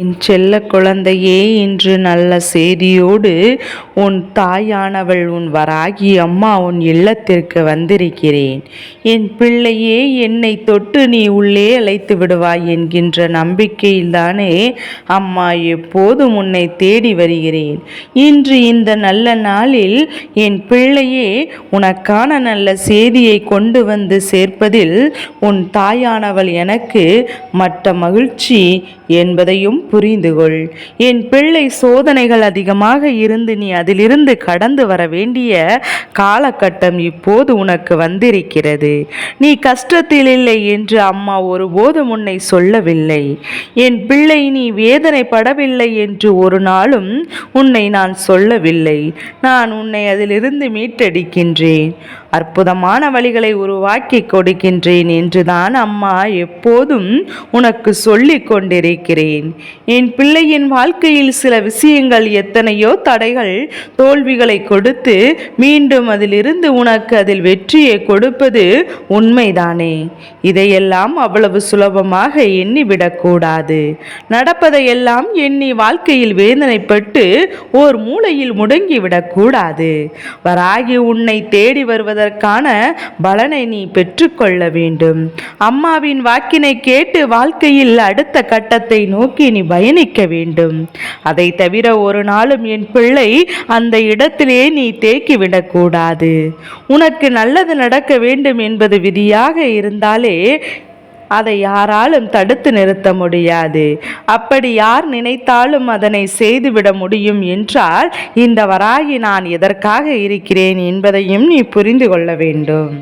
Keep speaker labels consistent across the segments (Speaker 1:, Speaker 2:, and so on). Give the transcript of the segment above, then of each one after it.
Speaker 1: என் செல்ல குழந்தையே இன்று நல்ல செய்தியோடு உன் தாயானவள் உன் வராகி அம்மா உன் இல்லத்திற்கு வந்திருக்கிறேன். என் பிள்ளையே என்னை தொட்டு நீ உள்ளே அழைத்து விடுவாய் என்கின்ற நம்பிக்கையில்தானே அம்மா எப்போதும் உன்னை தேடி வருகிறேன். இன்று இந்த நல்ல நாளில் என் பிள்ளையே உனக்கான நல்ல செய்தியை கொண்டு வந்து சேர்ப்பதில் உன் தாயானவள் எனக்கு மற்ற மகிழ்ச்சி என்பதையும் புரிந்து கொள் என் பிள்ளை சோதனைகள் அதிகமாக இருந்து நீ அதிலிருந்து கடந்து வர வேண்டிய காலகட்டம் இப்போது உனக்கு வந்திருக்கிறது. நீ கஷ்டத்தில் இல்லை என்று அம்மா ஒருபோதும் உன்னை சொல்லவில்லை. என் பிள்ளை நீ வேதனைப்படவில்லை என்று ஒரு நாளும் உன்னை நான் சொல்லவில்லை. நான் உன்னை அதிலிருந்து மீட்டெடுக்கின்றேன். அற்புதமான வழிகளை உருவாக்கி கொடுக்கின்றேன் என்றுதான் அம்மா எப்போதும் உனக்கு சொல்லிக் கொண்டிருக்கிறேன். என் பிள்ளையின் வாழ்க்கையில் சில விஷயங்கள் எத்தனையோ தடைகள் தோல்விகளை கொடுத்து மீண்டும் அதிலிருந்து உனக்கு அதில் வெற்றியை கொடுப்பது உண்மைதானே. இதையெல்லாம் அவ்வளவு சுலபமாக எண்ணிவிடக்கூடாது நடப்பதையெல்லாம் எண்ணி வாழ்க்கையில் வேதனைப்பட்டு ஓர் மூலையில் முடங்கிவிடக்கூடாது வராகி உன்னை தேடி வருவதற்கான பலனை நீ பெற்றுக்கொள்ள வேண்டும். அம்மாவின் வாக்கினை கேட்டு வாழ்க்கையில் அடுத்த கட்டத்தை நோக்கி நீ பயணிக்க வேண்டும். அதை தவிர ஒரு நாளும் என் பிள்ளை அந்த இடத்திலே நீ தேக்கிவிடக்கூடாது உனக்கு நல்லது நடக்க வேண்டும் என்பது விதியாக இருந்தாலே அதை யாராலும் தடுத்து நிறுத்த முடியாது. அப்படி யார் நினைத்தாலும் அதனை செய்துவிட முடியும் என்றால் இந்த வராகி நான் எதற்காக இருக்கிறேன் என்பதையும் நீ புரிந்து கொள்ள வேண்டும்.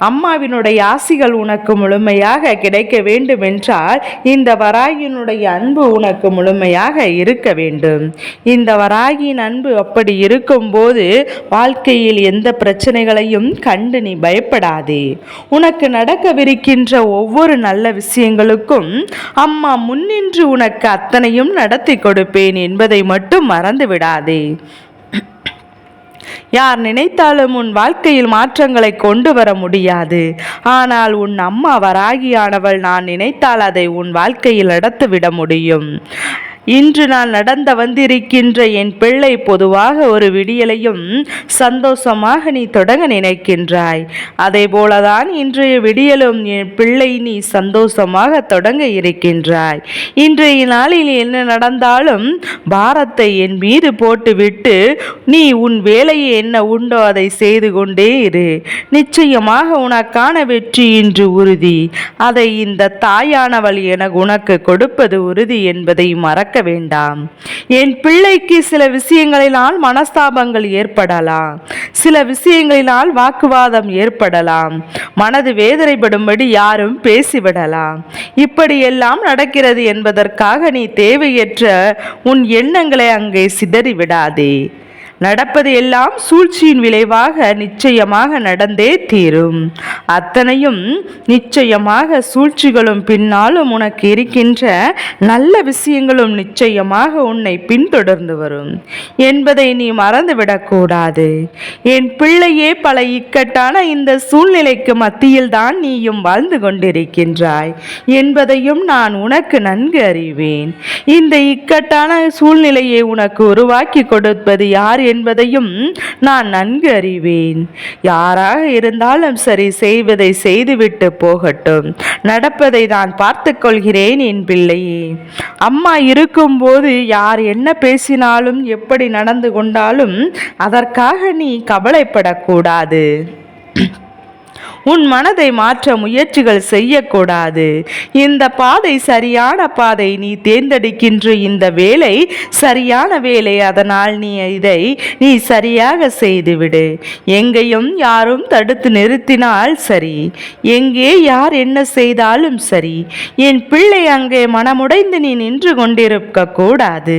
Speaker 1: அம்மாவினுடைய ஆசிகள் உனக்கு முழுமையாக கிடைக்க வேண்டுமென்றால் இந்த வராகியினுடைய அன்பு உனக்கு முழுமையாக இருக்க வேண்டும். இந்த வராகியின் அன்பு அப்படி இருக்கும்போது வாழ்க்கையில் எந்த பிரச்சனைகளையும் கண்டு நீ பயப்படாதே. உனக்கு நடக்கவிருக்கின்ற ஒவ்வொரு நல்ல விஷயங்களுக்கும் அம்மா முன்னின்று உனக்கு அத்தனையும் நடத்தி கொடுப்பேன் என்பதை மட்டும் மறந்து விடாதே யார் நினைத்தாலும் உன் வாழ்க்கையில் மாற்றங்களை கொண்டு வர முடியாது. ஆனால் உன் அம்மா வராகியானவள் நான் நினைத்தால் அதை உன் வாழ்க்கையில் நடத்துவிட முடியும். இன்று நான் நடந்த வந்திருக்கின்ற என் பிள்ளை பொதுவாக ஒரு விடியலையும் சந்தோஷமாக நீ தொடங்க நினைக்கின்றாய். அதே போலதான் இன்றைய விடியலும் என் பிள்ளை நீ சந்தோஷமாக தொடங்க இருக்கின்றாய். இன்றைய நாளில் என்ன நடந்தாலும் பாரத்தை என் மீது போட்டுவிட்டு நீ உன் வேலையை என்ன உண்டோ அதை செய்து கொண்டே இரு. நிச்சயமாக உனக்கான வெற்றி இன்று உறுதி. அதை இந்த தாயானவள் என உனக்கு கொடுப்பது உறுதி என்பதை மறக்க வேண்டாம். என் பிள்ளைக்கு சில விஷயங்களினால் மனஸ்தாபங்கள் ஏற்படலாம். சில விஷயங்களினால் வாக்குவாதம் ஏற்படலாம். மனது வேதனைப்படும்படி யாரும் பேசிவிடலாம். இப்படியெல்லாம் நடக்கிறது என்பதற்காக நீ தேவையற்ற உன் எண்ணங்களை அங்கே சிதறிவிடாதே. நடப்பது எல்லாம் சூழ்ச்சியின் விளைவாக நிச்சயமாக நடந்தே தீரும். அத்தனையும் நிச்சயமாக சூழ்ச்சிகளும் பின்னாலும் உனக்கு இருக்கின்ற நல்ல விஷயங்களும் நிச்சயமாக உன்னை பின்தொடர்ந்து வரும். என்பதை நீ மறந்துவிடக்கூடாது. என் பிள்ளையே பல இக்கட்டான இந்த சூழ்நிலைக்கு மத்தியில் தான் நீயும் வாழ்ந்து கொண்டிருக்கின்றாய் என்பதையும் நான் உனக்கு நன்கு அறிவேன். இந்த இக்கட்டான சூழ்நிலையை உனக்கு உருவாக்கி கொடுப்பது யார் என்பதையும் நான் நன்கு அறிவேன். யாராக இருந்தாலும் சரி செய்வதை செய்துவிட்டு போகட்டும். நடப்பதை நான் பார்த்து கொள்கிறேன் என் பிள்ளையே. அம்மா இருக்கும்போது யார் என்ன பேசினாலும் எப்படி நடந்து கொண்டாலும் அதற்காக நீ கவலைப்படக்கூடாது. உன் மனதை மாற்ற முயற்சிகள் செய்யக்கூடாது. இந்த பாதை சரியான பாதை நீ தேர்ந்தெடுக்கின்ற இந்த வேலை சரியான வேலை. அதனால் நீ இதை நீ சரியாக செய்துவிடு. எங்கேயும் யாரும் தடுத்து நிறுத்தினால் சரி. எங்கே யார் என்ன செய்தாலும் சரி. என் பிள்ளை அங்கே மனமுடைந்து நீ நின்று கொண்டிருக்க கூடாது.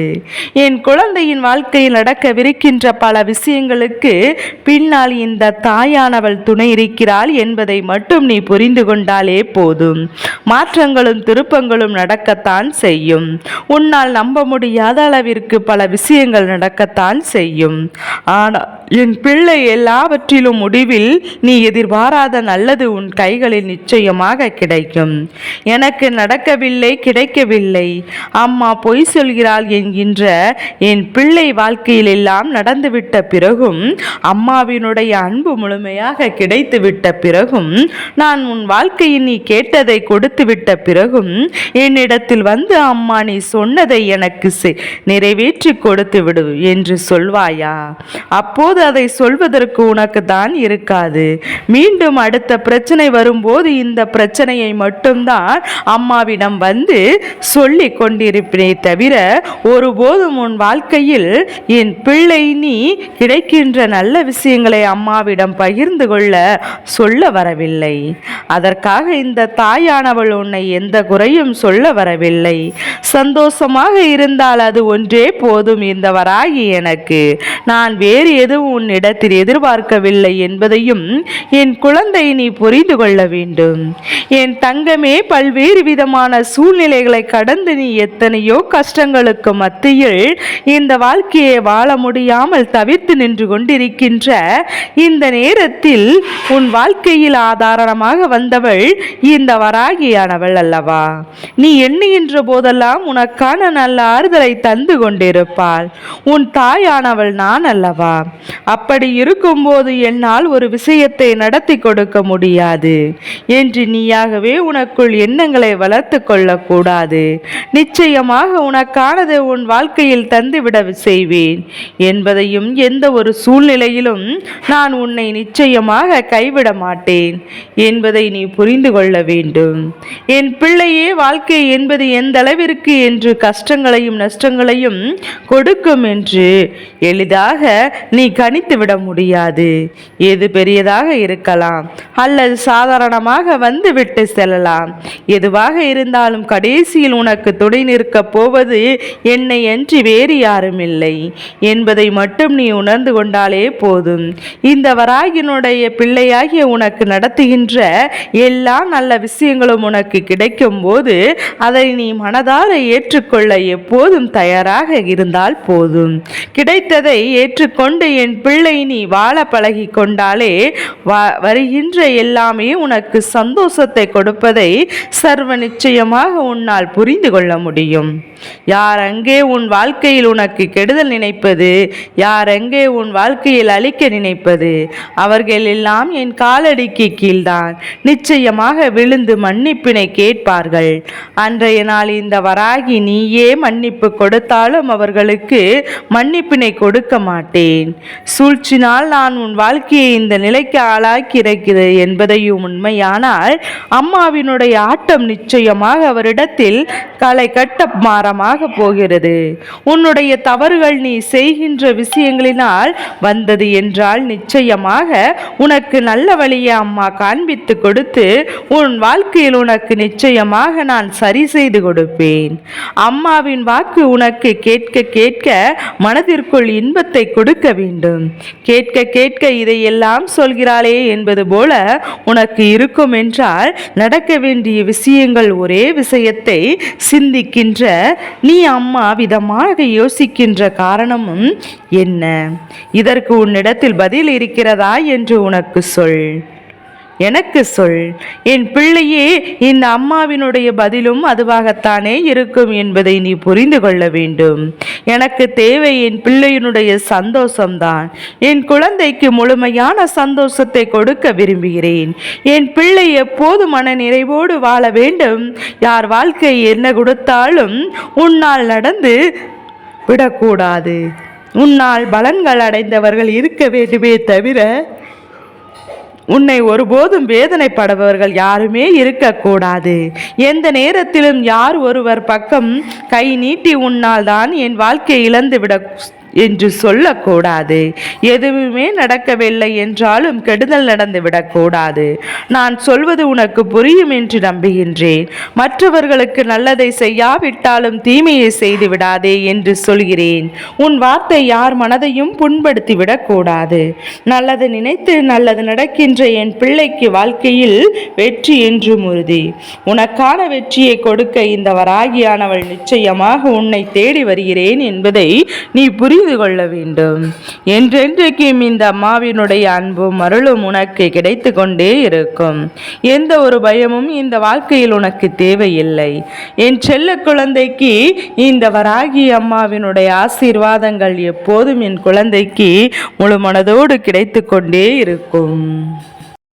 Speaker 1: என் குழந்தையின் வாழ்க்கையில் நடக்கவிருக்கின்ற பல விஷயங்களுக்கு பின்னால் இந்த தாயானவள் துணை இருக்கிறாள் என் என்பதை மட்டும் நீ புரிந்து கொண்டாலே போதும். மாற்றங்களும் திருப்பங்களும் நடக்கத்தான் செய்யும். உன்னால் நம்ப முடியாத அளவிற்கு பல விஷயங்கள் நடக்கத்தான் செய்யும். ஆனால் என் பிள்ளை எல்லாவற்றிலும் முடிவில் நீ எதிர்பாராத நல்லது உன் கைகளில் நிச்சயமாக கிடைக்கும். எனக்கு நடக்கவில்லை கிடைக்கவில்லை. அம்மா பொய் சொல்கிறாள் என்கின்ற என் பிள்ளை வாழ்க்கையில் எல்லாம் நடந்துவிட்ட பிறகும் அம்மாவினுடைய அன்பு முழுமையாக கிடைத்துவிட்ட பிறகும் நான் உன் வாழ்க்கையில் நீ கேட்டதை கொடுத்து விட்ட பிறகும் என்னிடத்தில் வந்து அம்மா நீ சொன்னதை எனக்கு செ- நிறைவேற்றி கொடுத்து விடு என்று சொல்வாயா? அப்போது அதை சொல்வதற்கு உனக்கு தான் இருக்காது. மீண்டும் அடுத்த பிரச்சனை வரும்போது இந்த பிரச்சனையை மட்டும்தான் அம்மாவிடம் வந்து சொல்லி கொண்டிருப்பேனே தவிர ஒருபோதும் உன் வாழ்க்கையில் என் பிள்ளை நீ கிடைக்கின்ற நல்ல விஷயங்களை அம்மாவிடம் பகிர்ந்து கொள்ள சொல்ல வரவில்லை. அதற்காக இந்த தாயானவள் உன்னை எந்த குறையும் சொல்ல வரவில்லை. சந்தோஷமாக இருந்தால் அது ஒன்றே போதும் இந்த வராகி எனக்கு. நான் வேறு எதுவும் உன்னிடத்தில் எதிர்பார்க்கவில்லை என்பதையும் என் குழந்தை நீ புரிந்து கொள்ள வேண்டும். என் தங்கமே பல்வேறு விதமான சூழ்நிலைகளை கடந்து நீ எத்தனையோ கஷ்டங்களுக்கு மத்தியில் இந்த வாழ்க்கையை வாழ முடியாமல் தவிர்த்து நின்று கொண்டிருக்கின்ற இந்த நேரத்தில் உன் வாழ்க்கையில் ஆதாரமாக வந்தவள் இந்த வராகியானவள் அல்லவா? நீ எண்ணுகின்ற போதெல்லாம் உனக்கான நல்ல ஆறுதலை தந்து கொண்டிருப்பாள். உன் தாயானவள் நான் அல்லவா? அப்படி இருக்கும்போது என்னால் ஒரு விஷயத்தை நடத்தி கொடுக்க முடியாது. என்று நீயாகவே உனக்குள் எண்ணங்களை வளர்த்து கொள்ளக்கூடாது. நிச்சயமாக உனக்கானதை உன் வாழ்க்கையில் தந்துவிட செய்வேன். என்பதையும் எந்த ஒரு சூழ்நிலையிலும் நான் உன்னை நிச்சயமாக கைவிட மாட்டேன். என்பதை நீ புரிந்து கொள்ள வேண்டும். என் பிள்ளையே வாழ்க்கை என்பது எந்த அளவிற்கு என்று கஷ்டங்களையும் நஷ்டங்களையும் கொடுக்கும் என்று எளிதாக நீ கணித்து விட முடியாது. எது பெரியதாக இருக்கலாம் அல்லது சாதாரணமாக வந்து விட்டு செல்லலாம். எதுவாக இருந்தாலும் கடைசியில் உனக்கு துணை நிற்கப் போவது என்னை அன்றி வேறு யாரும் இல்லை. என்பதை மட்டும் நீ உணர்ந்து கொண்டாலே போதும். இந்த வராகினுடைய பிள்ளையாகிய உனக்கு நடத்துகின்ற எல்லா நல்ல விஷயங்களும் உனக்கு கிடைக்கும் போது அதை நீ மனதார ஏற்றுக்கொள்ள எப்போதும் தயாராக இருந்தால் போதும். கிடைத்ததை ஏற்றுக்கொண்டு என் பிள்ளை நீ வாழ பழகி கொண்டாலே வ- வருகின்ற எல்லாமே உனக்கு சந்தோஷத்தை கொடுப்பதை சர்வ நிச்சயமாக உன்னால் புரிந்து கொள்ள முடியும். யார் அங்கே உன் வாழ்க்கையில் உனக்கு கெடுதல் நினைப்பது? யார் அங்கே உன் வாழ்க்கையில் அழிக்க நினைப்பது? அவர்கள் எல்லாம் என் காலடிக்கு கீழ்தான். நிச்சயமாக விழுந்து மன்னிப்பினை கேட்பார்கள். அன்றைய நாள் இந்த வராகி நீயே மன்னிப்பு கொடுத்தாலும் அவர்களுக்கு மன்னிப்பினை கொடுக்க மாட்டேன். சூழ்ச்சினால் நான் உன் வாழ்க்கையை இந்த நிலைக்கு ஆளாக்கி இருக்கிறது என்பதையும் உண்மையானால் அம்மாவினுடைய ஆட்டம் நிச்சயமாக அவரிடத்தில் களை கட்ட மாறமாக போகிறது. உன்னுடைய தவறுகள் நீ செய்கின்ற விஷயங்களினால் வந்தது என்றால் நிச்சயமாக உனக்கு நல்ல வழியை அம்மா காண்பித்து கொடுத்து உன் வாழ்க்கையில் உனக்கு நிச்சயமாக நான் சரி செய்து கொடுப்பேன். அம்மாவின் வாக்கு உனக்கு கேட்க கேட்க மனதிற்குள் இன்பத்தை கொடுக்க வேண்டும். கேட்க கேட்க இதையெல்லாம் சொல்கிறாளே என்பது போல உனக்கு இருக்கும் என்றால் நடக்க வேண்டிய விஷயங்கள் ஒரே விஷயத்தை சிந்திக்கின்ற நீ அம்மா விதமாக யோசிக்கின்ற காரணமும் என்ன? இதற்கு உன்னிடத்தில் பதில் இருக்கிறதா என்று உனக்கு சொல். எனக்கு சொல். என் பிள்ளையே இந்த அம்மாவினுடைய பதிலும் அதுவாகத்தானே இருக்கும் என்பதை நீ புரிந்து கொள்ள வேண்டும். எனக்கு தேவை என் பிள்ளையினுடைய சந்தோஷம்தான். என் குழந்தைக்கு முழுமையான சந்தோஷத்தை கொடுக்க விரும்புகிறேன். என் பிள்ளை எப்போது மன நிறைவோடு வாழ வேண்டும்? யார் வாழ்க்கை என்ன கொடுத்தாலும் உன்னால் நடந்து விடக்கூடாது. உன்னால் பலன்கள் அடைந்தவர்கள் இருக்க வேண்டுமே தவிர உன்னை ஒருபோதும் வேதனைப்படுபவர்கள் யாருமே இருக்கக்கூடாது. எந்த நேரத்திலும் யார் ஒருவர் பக்கம் கை நீட்டி உன்னால் தான் என் வாழ்க்கையை இழந்துவிட என்று சொல்லக்கூடாது. எதுவுமே நடக்கவில்லை என்றாலும் கெடுதல் நடந்து விடக்கூடாது. நான் சொல்வது உனக்கு புரியும் என்று நம்புகின்றேன். மற்றவர்களுக்கு நல்லதை செய்யாவிட்டாலும் தீமையை செய்து விடாதே என்று சொல்கிறேன். உன் வார்த்தை யார் மனதையும் புண்படுத்தி விடக்கூடாது. நல்லது நினைத்து நல்லது நடக்கின்ற என் பிள்ளைக்கு வாழ்க்கையில் வெற்றி என்றும் உறுதி. உனக்கான வெற்றியை கொடுக்க இந்த வராகியானவள் நிச்சயமாக உன்னை தேடி வருகிறேன் என்பதை நீ புரிய செய்து கொள்ள வேண்டும். என்றென்றைக்கும் இந்த அம்மாவினுடைய அன்பும் அருளும் உனக்கு கிடைத்து கொண்டே இருக்கும். எந்த ஒரு பயமும் இந்த வாழ்க்கையில் உனக்கு தேவையில்லை. என் செல்ல குழந்தைக்கு இந்த வராகி அம்மாவினுடைய ஆசீர்வாதங்கள் எப்போதும் என் குழந்தைக்கு முழு மனதோடு கிடைத்து கொண்டே இருக்கும்.